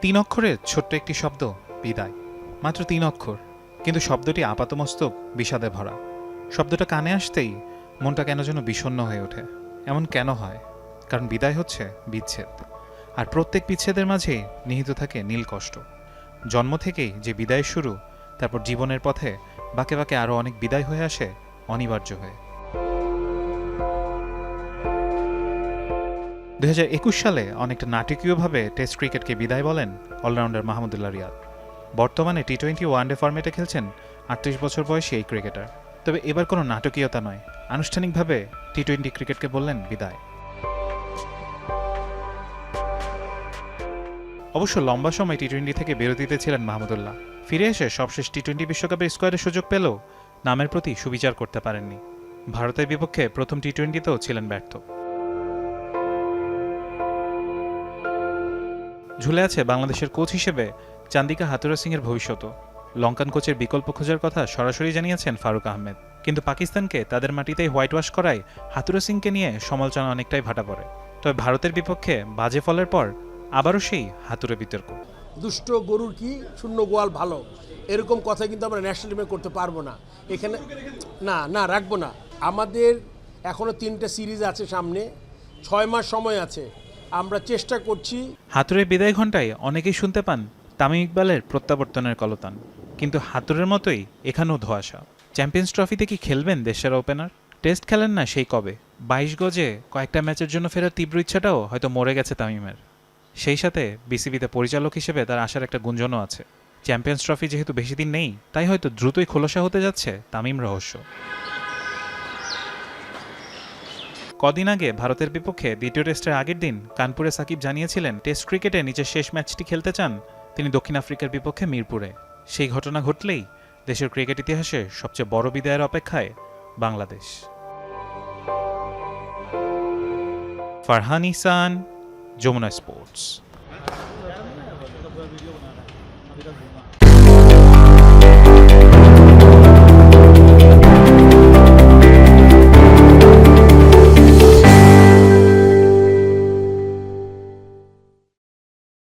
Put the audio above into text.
তিন অক্ষরের ছোট্ট একটি শব্দ, বিদায়। মাত্র তিন অক্ষর, কিন্তু শব্দটি আপাতমস্তক বিষাদে ভরা। শব্দটা কানে আসতেই মনটা কেন যেন বিষণ্ণ হয়ে ওঠে। এমন কেন হয়? কারণ বিদায় হচ্ছে বিচ্ছেদ। আর প্রত্যেক বিচ্ছেদের মাঝেই নিহিত থাকে নীল কষ্ট। জন্ম থেকেই যে বিদায় শুরু, তারপর জীবনের পথে বাকে বাকে আরও অনেক বিদায় হয়ে আসে অনিবার্য হয়ে। দুই হাজার একুশ সালে অনেকটা নাটকীয়ভাবে টেস্ট ক্রিকেটকে বিদায় বলেন অলরাউন্ডার মাহমুদুল্লাহ রিয়াদ। বর্তমানে টি টোয়েন্টি ওয়ানডে ফরম্যাটে খেলছেন আটত্রিশ বছর বয়সী এই ক্রিকেটার। তবে এবার কোনো নাটকীয়তা নয়, আনুষ্ঠানিকভাবে টি টোয়েন্টি ক্রিকেটকে বললেন বিদায়। অবশ্য লম্বা সময় টি টোয়েন্টি থেকে বিরতিতে ছিলেন মাহমুদুল্লাহ। ফিরে এসে সবশেষ টি টোয়েন্টি বিশ্বকাপের স্কোয়াডের সুযোগ পেলেও নামের প্রতি সুবিচার করতে পারেননি। ভারতের বিপক্ষে প্রথম টি টোয়েন্টিতেও ছিলেন ব্যর্থ। ঝুলে আছে বাংলাদেশের কোচ হিসেবে চান্দিকা হাতুরা সিংয়ের ভবিষ্যৎ লঙ্কান কোচের বিকল্প খোঁজার কথা সরাসরি জানিয়েছেন ফারুক আহমেদ। কিন্তু পাকিস্তানকে তাদের মাটিতেই হোয়াইট ওয়াশ করায় হাতুরা সিংকে নিয়ে সমালোচনা অনেকটাই ভাটা পড়ে। তবে ভারতের বিপক্ষে বাজে ফলের পর আবারও সেই হাতুরে বিতর্ক। দুষ্ট গরুর কি শূন্য গোয়াল ভালো? এরকম কথা কিন্তু আমরা ন্যাশনাল টিমে করতে পারব না। এখানে না না, রাখব না। আমাদের এখনও তিনটে সিরিজ আছে সামনে। ছয় মাস সময় আছে। আমরা চেষ্টা করছি। হাতুরের বিদায় ঘণ্টায় অনেকেই শুনতে পান তামিম ইকবালের প্রত্যাবর্তনের কলতান। কিন্তু হাতুরের মতোই এখানেও ধোয়াশা চ্যাম্পিয়ন্স ট্রফিতে কি খেলবেন দেশের ওপেনার? টেস্ট খেলেন না সেই কবে? বাইশ গজে কয়েকটা ম্যাচের জন্য ফেরার তীব্র ইচ্ছাটাও হয়তো মরে গেছে তামিমের। সেই সাথে বিসিবিতে পরিচালক হিসেবে তার আসার একটা গুঞ্জনও আছে। চ্যাম্পিয়ন্স ট্রফি যেহেতু বেশি দিন নেই, তাই হয়তো দ্রুতই খোলসা হতে যাচ্ছে তামিম রহস্য। কদিন আগে ভারতের বিপক্ষে দ্বিতীয় টেস্টের আগের দিন কানপুরে সাকিব জানিয়েছিলেন, টেস্ট ক্রিকেটে নিজের শেষ ম্যাচটি খেলতে চান তিনি দক্ষিণ আফ্রিকার বিপক্ষে মিরপুরে। সেই ঘটনা ঘটলেই দেশের ক্রিকেট ইতিহাসে সবচেয়ে বড় বিদায়ের অপেক্ষায় বাংলাদেশ। ফারহান ইসান যমুনা স্পোর্টস।